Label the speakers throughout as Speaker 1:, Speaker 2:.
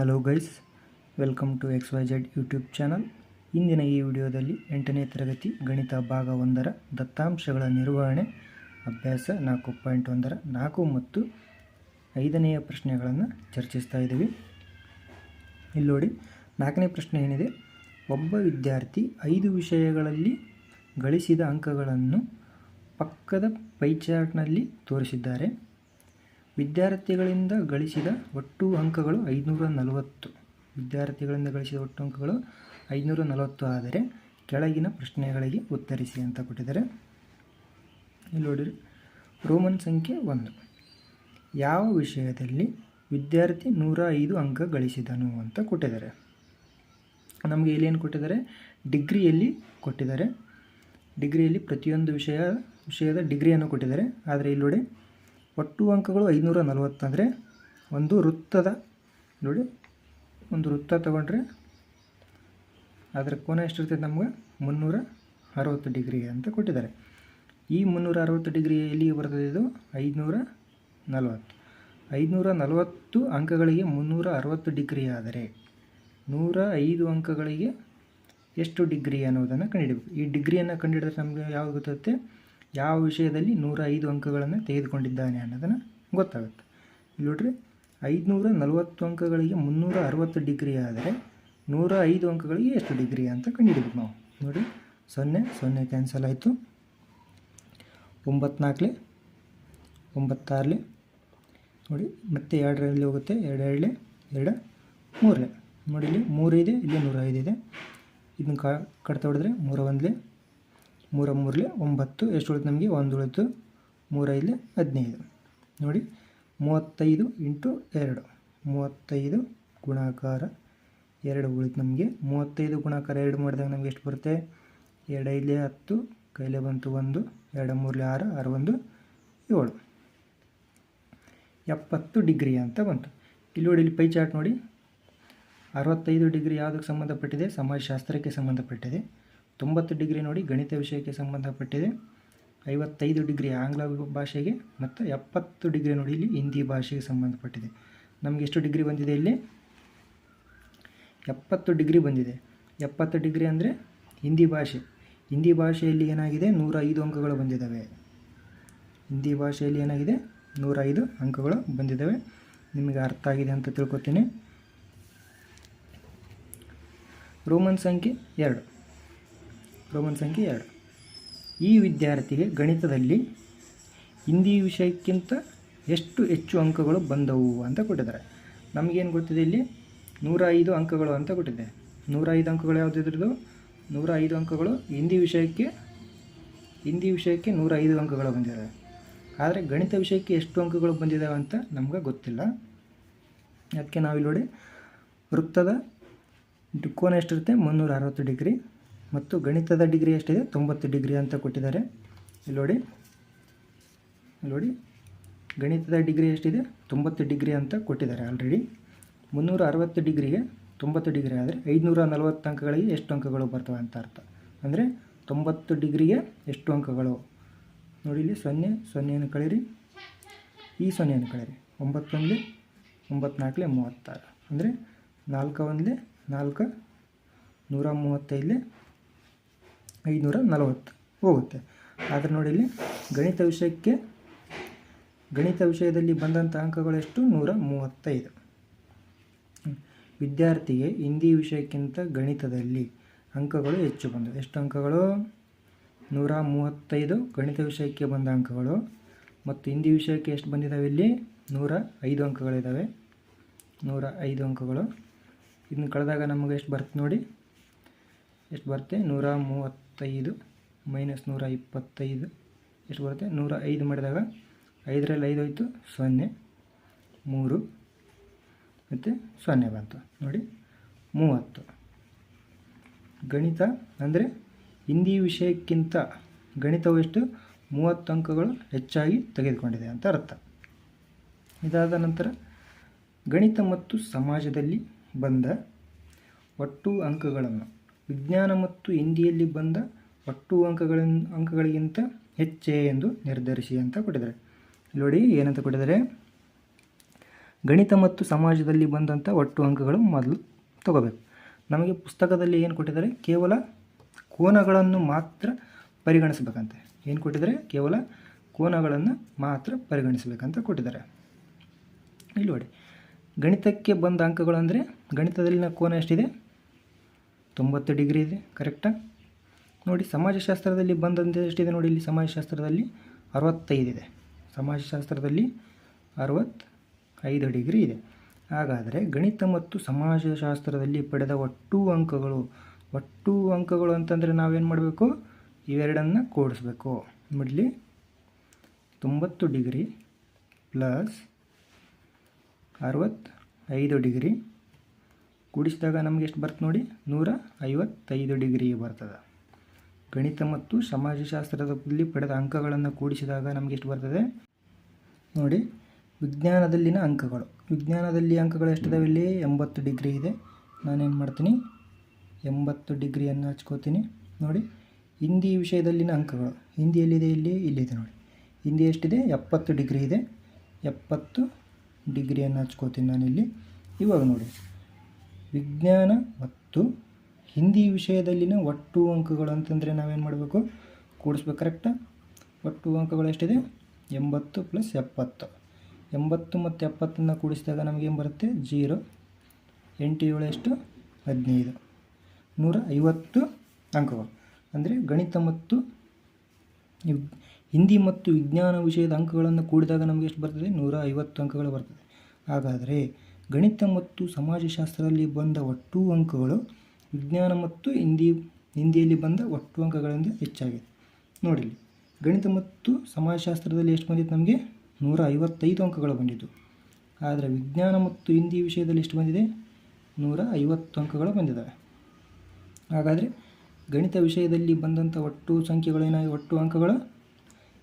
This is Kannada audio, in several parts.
Speaker 1: Hello guys welcome to X Y Z YouTube channel ಇಂದಿನ ಈ ವಿಡಿಯೋದಲ್ಲಿ ಎಂಟನೇ ತರಗತಿ ಗಣಿತ ಭಾಗ ಒಂದರ ದತ್ತಾಂಶಗಳ ನಿರ್ವಹಣೆ, ಅಭ್ಯಾಸ ನಾಲ್ಕು ಪಾಯಿಂಟ್ ಒಂದರ ನಾಲ್ಕು ಮತ್ತು ಐದನೆಯ ಪ್ರಶ್ನೆಗಳನ್ನು ಚರ್ಚಿಸ್ತಾ ಇದ್ದೀವಿ. ಇಲ್ಲಿ ನೋಡಿ, ನಾಲ್ಕನೇ ಪ್ರಶ್ನೆ ಏನಿದೆ? ಒಬ್ಬ ವಿದ್ಯಾರ್ಥಿ ಐದು ವಿಷಯಗಳಲ್ಲಿ ಗಳಿಸಿದ ಅಂಕಗಳನ್ನು ಪಕ್ಕದ ಪೈಚಾರ್ಟ್ನಲ್ಲಿ ತೋರಿಸಿದ್ದಾರೆ. ವಿದ್ಯಾರ್ಥಿಗಳಿಂದ ಗಳಿಸಿದ ಒಟ್ಟು ಅಂಕಗಳು ಐದುನೂರ ನಲವತ್ತು ವಿದ್ಯಾರ್ಥಿಗಳಿಂದ ಗಳಿಸಿದ ಒಟ್ಟು ಅಂಕಗಳು ಐದುನೂರ ನಲವತ್ತು ಆದರೆ ಕೆಳಗಿನ ಪ್ರಶ್ನೆಗಳಿಗೆ ಉತ್ತರಿಸಿ ಅಂತ ಕೊಟ್ಟಿದ್ದಾರೆ. ಇಲ್ಲಿ ನೋಡಿರಿ. ರೋಮನ್ ಸಂಖ್ಯೆ ಒಂದು. ಯಾವ ವಿಷಯದಲ್ಲಿ ವಿದ್ಯಾರ್ಥಿ ನೂರ ಐದು ಅಂಕ ಗಳಿಸಿದನು ಅಂತ ಕೊಟ್ಟಿದ್ದಾರೆ. ನಮಗೆ ಇಲ್ಲೇನು ಕೊಟ್ಟಿದ್ದಾರೆ? ಡಿಗ್ರಿಯಲ್ಲಿ ಕೊಟ್ಟಿದ್ದಾರೆ. ಡಿಗ್ರಿಯಲ್ಲಿ ಪ್ರತಿಯೊಂದು ವಿಷಯ, ವಿಷಯದ ಡಿಗ್ರಿಯನ್ನು ಕೊಟ್ಟಿದ್ದಾರೆ. ಆದರೆ ಇಲ್ಲಿ ನೋಡಿ. ಒಟ್ಟು ಅಂಕಗಳು ಐನೂರ ನಲವತ್ತಂದರೆ ಒಂದು ವೃತ್ತದ, ನೋಡಿ, ಒಂದು ವೃತ್ತ ತಗೊಂಡ್ರೆ ಅದರ ಕೋನ ಎಷ್ಟಿರ್ತದೆ ನಮ್ಗೆ? ಮುನ್ನೂರ ಅರವತ್ತು ಡಿಗ್ರಿ ಅಂತ ಕೊಟ್ಟಿದ್ದಾರೆ. ಈ ಮುನ್ನೂರ ಅರವತ್ತು ಡಿಗ್ರಿ ಎಲ್ಲಿಗೆ ಬರ್ತದೆ ಇದು? ಐದುನೂರ ನಲವತ್ತು ಐದುನೂರ ನಲವತ್ತು ಅಂಕಗಳಿಗೆ ಮುನ್ನೂರ ಅರವತ್ತು ಡಿಗ್ರಿ ಆದರೆ ನೂರ ಐದು ಅಂಕಗಳಿಗೆ ಎಷ್ಟು ಡಿಗ್ರಿ ಅನ್ನೋದನ್ನು ಕಂಡುಹಿಡಬೇಕು ಈ ಡಿಗ್ರಿಯನ್ನು ಕಂಡುಹಿಡಿದ್ರೆ ನಮಗೆ ಗೊತ್ತಾಗುತ್ತೆ? ಯಾವ ವಿಷಯದಲ್ಲಿ ನೂರ ಐದು ಅಂಕಗಳನ್ನು ತೆಗೆದುಕೊಂಡಿದ್ದಾನೆ ಅನ್ನೋದನ್ನು ಗೊತ್ತಾಗುತ್ತೆ. ಇಲ್ಲಿ ನೋಡ್ರಿ, ಐದುನೂರ ನಲವತ್ತು ಅಂಕಗಳಿಗೆ ಮುನ್ನೂರ ಅರವತ್ತು ಡಿಗ್ರಿ ಆದರೆ ನೂರ ಐದು ಅಂಕಗಳಿಗೆ ಎಷ್ಟು ಡಿಗ್ರಿ ಅಂತ ಕಂಡುಹಿಡಿಬೇಕು ನಾವು. ನೋಡಿ, ಸೊನ್ನೆ ಸೊನ್ನೆ ಕ್ಯಾನ್ಸಲ್ ಆಯಿತು. ಒಂಬತ್ನಾಲ್ಕಲೆ ಒಂಬತ್ತಾರಲೆ ನೋಡಿ, ಮತ್ತೆ ಎರಡರಲ್ಲಿ ಹೋಗುತ್ತೆ ಎರಡು ಎರಡಲೆ ಎರಡು ಮೂರಲೆ ನೋಡಿ, ಇಲ್ಲಿ ಮೂರು ಇದೆ ಇಲ್ಲಿ ನೂರ ಐದು ಇದೆ. ಇದನ್ನು ಕಡ್ತಾ ಹೊಡೆದ್ರೆ ಮೂರ ಒಂದಲೆ ಮೂರ ಮೂರಲೆ ಒಂಬತ್ತು, ಎಷ್ಟು ಉಳಿತು ನಮಗೆ? ಒಂದು ಉಳಿತು ಮೂರೈದಲೆ ಹದಿನೈದು. ನೋಡಿ, ಮೂವತ್ತೈದು ಇಂಟು ಎರಡು. ಮೂವತ್ತೈದು ಗುಣಾಕಾರ ಎರಡು ಉಳಿತು ನಮಗೆ. ಮೂವತ್ತೈದು ಗುಣಾಕಾರ ಎರಡು ಮಾಡಿದಾಗ ನಮಗೆ ಎಷ್ಟು ಬರುತ್ತೆ? ಎರಡು ಐದಲೆ ಹತ್ತು, ಕೈಲೇ ಬಂತು ಒಂದು, ಎರಡು ಮೂರಲೆ ಆರು ಆರು ಒಂದು ಏಳು. ಎಪ್ಪತ್ತು ಡಿಗ್ರಿ ಅಂತ ಬಂತು. ಇಲ್ಲಿ ನೋಡಿ, ಇಲ್ಲಿ ಪೈ ಚಾರ್ಟ್ ನೋಡಿ. ಅರವತ್ತೈದು ಡಿಗ್ರಿ ಯಾವುದಕ್ಕೆ ಸಂಬಂಧಪಟ್ಟಿದೆ? ಸಮಾಜಶಾಸ್ತ್ರಕ್ಕೆ ಸಂಬಂಧಪಟ್ಟಿದೆ. ತೊಂಬತ್ತು ಡಿಗ್ರಿ ನೋಡಿ ಗಣಿತ ವಿಷಯಕ್ಕೆ ಸಂಬಂಧಪಟ್ಟಿದೆ. ಐವತ್ತೈದು ಡಿಗ್ರಿ ಆಂಗ್ಲ ಭಾಷೆಗೆ ಮತ್ತು ಎಪ್ಪತ್ತು ಡಿಗ್ರಿ ನೋಡಿ ಇಲ್ಲಿ ಹಿಂದಿ ಭಾಷೆಗೆ ಸಂಬಂಧಪಟ್ಟಿದೆ. ನಮಗೆ ಎಷ್ಟು ಡಿಗ್ರಿ ಬಂದಿದೆ ಇಲ್ಲಿ? ಎಪ್ಪತ್ತು ಡಿಗ್ರಿ ಬಂದಿದೆ. ಎಪ್ಪತ್ತು ಡಿಗ್ರಿ ಅಂದರೆ ಹಿಂದಿ ಭಾಷೆ. ಹಿಂದಿ ಭಾಷೆಯಲ್ಲಿ ಏನಾಗಿದೆ? ನೂರ ಐದು ಅಂಕಗಳು ಬಂದಿದ್ದಾವೆ. ಹಿಂದಿ ಭಾಷೆಯಲ್ಲಿ ಏನಾಗಿದೆ? ನೂರ ಐದು ಅಂಕಗಳು ಬಂದಿದ್ದಾವೆ. ನಿಮಗೆ ಅರ್ಥ ಆಗಿದೆ ಅಂತ ತಿಳ್ಕೊತೀನಿ. ರೋಮನ್ ಸಂಖ್ಯೆ ಎರಡು. ರೋಮನ್ ಸಂಖ್ಯೆ ಎರಡು. ಈ ವಿದ್ಯಾರ್ಥಿಗೆ ಗಣಿತದಲ್ಲಿ ಹಿಂದಿ ವಿಷಯಕ್ಕಿಂತ ಎಷ್ಟು ಹೆಚ್ಚು ಅಂಕಗಳು ಬಂದವು ಅಂತ ಕೊಟ್ಟಿದ್ದಾರೆ. ನಮಗೇನು ಗೊತ್ತಿದೆ ಇಲ್ಲಿ? ನೂರ ಐದು ಅಂಕಗಳು ಅಂತ ಕೊಟ್ಟಿದೆ. ನೂರ ಐದು ಅಂಕಗಳು ಯಾವುದಿದ್ರದ್ದು ನೂರ ಐದು ಅಂಕಗಳು ಹಿಂದಿ ವಿಷಯಕ್ಕೆ ಹಿಂದಿ ವಿಷಯಕ್ಕೆ ನೂರ ಐದು ಅಂಕಗಳು ಬಂದಿದೆ. ಆದರೆ ಗಣಿತ ವಿಷಯಕ್ಕೆ ಎಷ್ಟು ಅಂಕಗಳು ಬಂದಿದ್ದಾವೆ ಅಂತ ನಮ್ಗೆ ಗೊತ್ತಿಲ್ಲ. ಅದಕ್ಕೆ ನಾವಿಲ್ಲಿ ನೋಡಿ ವೃತ್ತದ ಕೋನ ಎಷ್ಟಿರುತ್ತೆ? ಮುನ್ನೂರ ಅರವತ್ತು ಡಿಗ್ರಿ. ಮತ್ತು ಗಣಿತದ ಡಿಗ್ರಿ ಎಷ್ಟಿದೆ? ತೊಂಬತ್ತು ಡಿಗ್ರಿ ಅಂತ ಕೊಟ್ಟಿದ್ದಾರೆ. ಇಲ್ಲಿ ನೋಡಿ. ಇಲ್ಲಿ ನೋಡಿ. ಗಣಿತದ ಡಿಗ್ರಿ ಎಷ್ಟಿದೆ? ತೊಂಬತ್ತು ಡಿಗ್ರಿ ಅಂತ ಕೊಟ್ಟಿದ್ದಾರೆ ಆಲ್ರೆಡಿ ಮುನ್ನೂರ ಅರವತ್ತು ಡಿಗ್ರಿಗೆ ತೊಂಬತ್ತು ಡಿಗ್ರಿ ಆದರೆ ಐದುನೂರ ನಲವತ್ತು ಅಂಕಗಳಿಗೆ ಎಷ್ಟು ಅಂಕಗಳು ಬರ್ತವೆ ಅಂತ ಅರ್ಥ. ಅಂದರೆ ತೊಂಬತ್ತು ಡಿಗ್ರಿಗೆ ಎಷ್ಟು ಅಂಕಗಳು? ನೋಡಿ ಇಲ್ಲಿ ಸೊನ್ನೆ, ಸೊನ್ನೆಯನ್ನು ಕಳೀರಿ ಈ ಸೊನ್ನೆಯನ್ನು ಕಳೀರಿ ಒಂಬತ್ತೊಂದು ಒಂಬತ್ನಾಲ್ಕಲೆ ಮೂವತ್ತಾರು. ಅಂದರೆ ನಾಲ್ಕು ಒಂದಲೇ ನಾಲ್ಕು, ನೂರ ಮೂವತ್ತೈದಲೇ ಐದುನೂರ ನಲವತ್ತು ಹೋಗುತ್ತೆ. ಆದರೆ ನೋಡಿ ಇಲ್ಲಿ ಗಣಿತ ವಿಷಯಕ್ಕೆ, ಗಣಿತ ವಿಷಯದಲ್ಲಿ ಬಂದಂಥ ಅಂಕಗಳು ಎಷ್ಟು? ನೂರ ಮೂವತ್ತೈದು ವಿದ್ಯಾರ್ಥಿಗೆ ಹಿಂದಿ ವಿಷಯಕ್ಕಿಂತ ಗಣಿತದಲ್ಲಿ ಅಂಕಗಳು ಹೆಚ್ಚು ಬಂದವು ಎಷ್ಟು ಅಂಕಗಳು? ನೂರ ಮೂವತ್ತೈದು ಗಣಿತ ವಿಷಯಕ್ಕೆ ಬಂದ ಅಂಕಗಳು. ಮತ್ತು ಹಿಂದಿ ವಿಷಯಕ್ಕೆ ಎಷ್ಟು ಬಂದಿದ್ದಾವೆ ಇಲ್ಲಿ? ನೂರ ಐದು ಅಂಕಗಳಿದ್ದಾವೆ ನೂರ ಐದು ಅಂಕಗಳು. ಇದನ್ನು ಕಳೆದಾಗ ನಮಗೆ ಎಷ್ಟು ಬರುತ್ತೆ ನೋಡಿ? ಎಷ್ಟು ಬರುತ್ತೆ? ನೂರ ಮೂವತ್ತೈದು ಮೈನಸ್ ನೂರ ಇಪ್ಪತ್ತೈದು. ಎಷ್ಟು ಬರುತ್ತೆ? ನೂರ ಐದು ಮಾಡಿದಾಗ ಐದರಲ್ಲಿ ಐದು ಹೋಯ್ತು, ಸೊನ್ನೆ. ಮೂರು. ಮತ್ತು ಸೊನ್ನೆ ಬಂತು. ನೋಡಿ, ಮೂವತ್ತು. ಗಣಿತ ಅಂದರೆ ಹಿಂದಿ ವಿಷಯಕ್ಕಿಂತ ಗಣಿತವು ಎಷ್ಟು? ಮೂವತ್ತು ಅಂಕಗಳು ಹೆಚ್ಚಾಗಿ ತೆಗೆದುಕೊಂಡಿದೆ ಅಂತ ಅರ್ಥ. ಇದಾದ ನಂತರ ಗಣಿತ ಮತ್ತು ಸಮಾಜದಲ್ಲಿ ಬಂದ ಒಟ್ಟು ಅಂಕಗಳನ್ನು ವಿಜ್ಞಾನ ಮತ್ತು ಹಿಂದಿಯಲ್ಲಿ ಬಂದ ಒಟ್ಟು ಅಂಕಗಳನ್ನು ಅಂಕಗಳಿಗಿಂತ ಹೆಚ್ಚೇ ಎಂದು ನಿರ್ಧರಿಸಿ ಅಂತ ಕೊಟ್ಟಿದ್ದಾರೆ. ನೋಡಿ ಏನಂತ ಕೊಟ್ಟಿದ್ದಾರೆ. ಗಣಿತ ಮತ್ತು ಸಮಾಜದಲ್ಲಿ ಬಂದಂಥ ಒಟ್ಟು ಅಂಕಗಳು ಮೊದಲು ತಗೋಬೇಕು. ನಮಗೆ ಪುಸ್ತಕದಲ್ಲಿ ಏನು ಕೊಟ್ಟಿದ್ದಾರೆ? ಕೇವಲ ಕೋನಗಳನ್ನು ಮಾತ್ರ ಪರಿಗಣಿಸಬೇಕಂತೆ. ಏನು ಕೊಟ್ಟಿದ್ದಾರೆ? ಕೇವಲ ಕೋನಗಳನ್ನು ಮಾತ್ರ ಪರಿಗಣಿಸಬೇಕಂತ ಕೊಟ್ಟಿದ್ದಾರೆ. ಇಲ್ಲಿ ನೋಡಿ, ಗಣಿತಕ್ಕೆ ಬಂದ ಅಂಕಗಳು ಅಂದರೆ ಗಣಿತದಲ್ಲಿನ ಕೋನ ಎಷ್ಟಿದೆ? ತೊಂಬತ್ತು ಡಿಗ್ರಿ ಇದೆ ಕರೆಕ್ಟಾ ನೋಡಿ, ಸಮಾಜಶಾಸ್ತ್ರದಲ್ಲಿ ಬಂದಂತೆ ಎಷ್ಟಿದೆ ನೋಡಿ ಇಲ್ಲಿ ಸಮಾಜಶಾಸ್ತ್ರದಲ್ಲಿ? ಅರವತ್ತೈದಿದೆ ಸಮಾಜಶಾಸ್ತ್ರದಲ್ಲಿ ಅರವತ್ತೈದು ಡಿಗ್ರಿ ಇದೆ. ಹಾಗಾದರೆ ಗಣಿತ ಮತ್ತು ಸಮಾಜಶಾಸ್ತ್ರದಲ್ಲಿ ಪಡೆದ ಒಟ್ಟು ಅಂಕಗಳು ಒಟ್ಟು ಅಂಕಗಳು ಅಂತಂದರೆ ನಾವೇನು ಮಾಡಬೇಕು? ಇವೆರಡನ್ನು ಕೂಡಿಸ್ಬೇಕು. ನೋಡಲಿ, ತೊಂಬತ್ತು ಡಿಗ್ರಿ ಪ್ಲಸ್ ಅರವತ್ತೈದು ಡಿಗ್ರಿ ಕೂಡಿಸಿದಾಗ ನಮ್ಗೆ ಎಷ್ಟು ಬರ್ತದೆ ನೋಡಿ? ನೂರ ಐವತ್ತೈದು ಡಿಗ್ರಿ ಬರ್ತದೆ. ಗಣಿತ ಮತ್ತು ಸಮಾಜಶಾಸ್ತ್ರದಲ್ಲಿ ಪಡೆದ ಅಂಕಗಳನ್ನು ಕೂಡಿಸಿದಾಗ ನಮಗೆ ಎಷ್ಟು ಬರ್ತದೆ? ನೋಡಿ, ವಿಜ್ಞಾನದಲ್ಲಿನ ಅಂಕಗಳು. ವಿಜ್ಞಾನದಲ್ಲಿ ಅಂಕಗಳು ಎಷ್ಟಿದಾವೆ ಇಲ್ಲಿ? ಎಂಬತ್ತು ಡಿಗ್ರಿ ಇದೆ. ನಾನೇನು ಮಾಡ್ತೀನಿ? ಎಂಬತ್ತು ಡಿಗ್ರಿಯನ್ನು ಹಚ್ಕೋತೀನಿ. ನೋಡಿ, ಹಿಂದಿ ವಿಷಯದಲ್ಲಿನ ಅಂಕಗಳು. ಹಿಂದಿ ಎಲ್ಲಿದೆ ಇಲ್ಲಿ? ಇಲ್ಲಿದೆ ನೋಡಿ. ಹಿಂದಿ ಎಷ್ಟಿದೆ? ಎಪ್ಪತ್ತು ಡಿಗ್ರಿ ಇದೆ. ಎಪ್ಪತ್ತು ಡಿಗ್ರಿಯನ್ನು ಹಚ್ಕೋತೀನಿ ನಾನಿಲ್ಲಿ. ಇವಾಗ ನೋಡಿ. ವಿಜ್ಞಾನ ಮತ್ತು ಹಿಂದಿ ವಿಷಯದಲ್ಲಿನ ಒಟ್ಟು ಅಂಕಗಳು ಅಂತಂದರೆ ನಾವೇನು ಮಾಡಬೇಕು? ಕೂಡಿಸ್ಬೇಕು ಕರೆಕ್ಟ ಒಟ್ಟು ಅಂಕಗಳು ಎಷ್ಟಿದೆ? ಎಂಬತ್ತು ಪ್ಲಸ್ ಎಪ್ಪತ್ತು. ಎಂಬತ್ತು ಮತ್ತು ಎಪ್ಪತ್ತನ್ನು ಕೂಡಿಸಿದಾಗ ನಮಗೇನು ಬರುತ್ತೆ? ಜೀರೋ. ಎಂಟು ಏಳು ಎಷ್ಟು? ಹದಿನೈದು. ನೂರ ಐವತ್ತು ಅಂಕಗಳು. ಅಂದರೆ ಗಣಿತ ಮತ್ತು ಹಿಂದಿ ಮತ್ತು ವಿಜ್ಞಾನ ವಿಷಯದ ಅಂಕಗಳನ್ನು ಕೂಡಿದಾಗ ನಮಗೆ ಎಷ್ಟು ಬರ್ತದೆ? ನೂರ ಐವತ್ತು ಅಂಕಗಳು ಬರ್ತದೆ. ಹಾಗಾದರೆ ಗಣಿತ ಮತ್ತು ಸಮಾಜಶಾಸ್ತ್ರದಲ್ಲಿ ಬಂದ ಒಟ್ಟು ಅಂಕಗಳು ವಿಜ್ಞಾನ ಮತ್ತು ಹಿಂದಿ, ಹಿಂದಿಯಲ್ಲಿ ಬಂದ ಒಟ್ಟು ಅಂಕಗಳಿಂದ ಹೆಚ್ಚಾಗಿದೆ. ನೋಡಿಲ್ಲಿ ಗಣಿತ ಮತ್ತು ಸಮಾಜಶಾಸ್ತ್ರದಲ್ಲಿ ಎಷ್ಟು ಬಂದಿತ್ತು ನಮಗೆ? ನೂರ ಐವತ್ತೈದು ಅಂಕಗಳು ಬಂದಿದ್ದು. ಆದರೆ ವಿಜ್ಞಾನ ಮತ್ತು ಹಿಂದಿ ವಿಷಯದಲ್ಲಿ ಎಷ್ಟು ಬಂದಿದೆ? ನೂರ ಐವತ್ತು ಅಂಕಗಳು ಬಂದಿದ್ದಾವೆ. ಹಾಗಾದರೆ ಗಣಿತ ವಿಷಯದಲ್ಲಿ ಬಂದಂಥ ಒಟ್ಟು ಸಂಖ್ಯೆಗಳು ಏನಾಗಿ ಒಟ್ಟು ಅಂಕಗಳು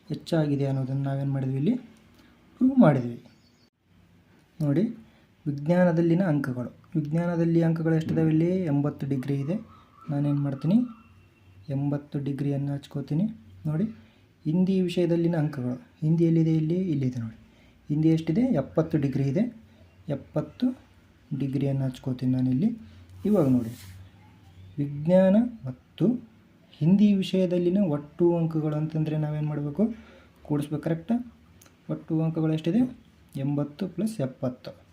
Speaker 1: ಹೆಚ್ಚಾಗಿದೆ ಅನ್ನೋದನ್ನು ನಾವೇನು ಮಾಡಿದ್ವಿ ಇಲ್ಲಿ? ಪ್ರೂವ್ ಮಾಡಿದ್ವಿ. ನೋಡಿ ವಿಜ್ಞಾನದಲ್ಲಿನ ಅಂಕಗಳು. ವಿಜ್ಞಾನದಲ್ಲಿ ಅಂಕಗಳು ಎಷ್ಟಿದಾವೆ ಇಲ್ಲಿ? ಎಂಬತ್ತು ಡಿಗ್ರಿ ಇದೆ. ನಾನೇನು ಮಾಡ್ತೀನಿ? ಎಂಬತ್ತು ಡಿಗ್ರಿಯನ್ನು ಹಚ್ಕೋತೀನಿ. ನೋಡಿ, ಹಿಂದಿ ವಿಷಯದಲ್ಲಿನ ಅಂಕಗಳು. ಹಿಂದಿ ಎಲ್ಲಿದೆ ಇಲ್ಲಿ? ಇಲ್ಲಿದೆ ನೋಡಿ. ಹಿಂದಿ ಎಷ್ಟಿದೆ? ಎಪ್ಪತ್ತು ಡಿಗ್ರಿ ಇದೆ. ಎಪ್ಪತ್ತು ಡಿಗ್ರಿಯನ್ನು ಹಚ್ಕೋತೀನಿ ನಾನಿಲ್ಲಿ. ಇವಾಗ ನೋಡಿ. ವಿಜ್ಞಾನ ಮತ್ತು ಹಿಂದಿ ವಿಷಯದಲ್ಲಿನ ಒಟ್ಟು ಅಂಕಗಳು ಅಂತಂದರೆ ನಾವೇನು ಮಾಡಬೇಕು? ಕೂಡಿಸ್ಬೇಕು ಕರೆಕ್ಟಾ ಒಟ್ಟು ಅಂಕಗಳು ಎಷ್ಟಿದೆ? ಎಂಬತ್ತು ಪ್ಲಸ್ ಎಪ್ಪತ್ತು.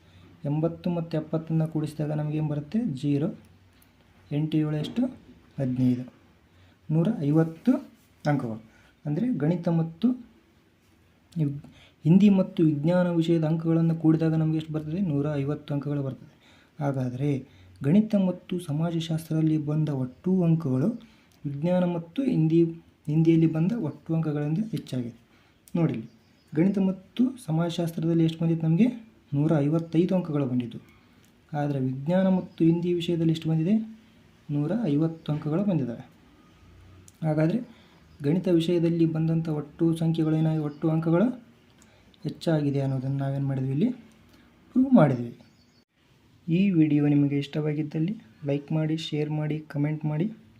Speaker 1: ಎಂಬತ್ತು ಮತ್ತು ಎಪ್ಪತ್ತನ್ನು ಕೂಡಿಸಿದಾಗ ನಮಗೇನು ಬರುತ್ತೆ? ಜೀರೋ. ಎಂಟು ಏಳು ಎಷ್ಟು? ಹದಿನೈದು. ನೂರ ಐವತ್ತು ಅಂಕಗಳು. ಅಂದರೆ ಗಣಿತ ಮತ್ತು ಹಿಂದಿ ಮತ್ತು ವಿಜ್ಞಾನ ವಿಷಯದ ಅಂಕಗಳನ್ನು ಕೂಡಿದಾಗ ನಮಗೆ ಎಷ್ಟು ಬರ್ತದೆ? ನೂರ ಐವತ್ತು ಅಂಕಗಳು ಬರ್ತದೆ. ಹಾಗಾದರೆ ಗಣಿತ ಮತ್ತು ಸಮಾಜಶಾಸ್ತ್ರದಲ್ಲಿ ಬಂದ ಒಟ್ಟು ಅಂಕಗಳು ವಿಜ್ಞಾನ ಮತ್ತು ಹಿಂದಿ, ಹಿಂದಿಯಲ್ಲಿ ಬಂದ ಒಟ್ಟು ಅಂಕಗಳಿಂದ ಹೆಚ್ಚಾಗಿದೆ. ನೋಡಿಲ್ಲಿ ಗಣಿತ ಮತ್ತು ಸಮಾಜಶಾಸ್ತ್ರದಲ್ಲಿ ಎಷ್ಟು ಬಂದಿತ್ತು ನಮಗೆ? ನೂರ ಐವತ್ತೈದು ಅಂಕಗಳು ಬಂದಿದ್ದು. ಆದರೆ ವಿಜ್ಞಾನ ಮತ್ತು ಹಿಂದಿ ವಿಷಯದಲ್ಲಿ ಎಷ್ಟು ಬಂದಿದೆ? ನೂರ ಐವತ್ತು ಅಂಕಗಳು ಬಂದಿದ್ದಾವೆ. ಹಾಗಾದರೆ ಗಣಿತ ವಿಷಯದಲ್ಲಿ ಬಂದಂಥ ಒಟ್ಟು ಸಂಖ್ಯೆಗಳು ಏನಾಗಿ ಒಟ್ಟು ಅಂಕಗಳು ಹೆಚ್ಚಾಗಿದೆ ಅನ್ನೋದನ್ನು ನಾವೇನು ಮಾಡಿದ್ವಿ ಇಲ್ಲಿ? ಪ್ರೂವ್ ಮಾಡಿದ್ವಿ. ಈ ವಿಡಿಯೋ ನಿಮಗೆ ಇಷ್ಟವಾಗಿದ್ದಲ್ಲಿ ಲೈಕ್ ಮಾಡಿ ಶೇರ್ ಮಾಡಿ ಕಮೆಂಟ್ ಮಾಡಿ.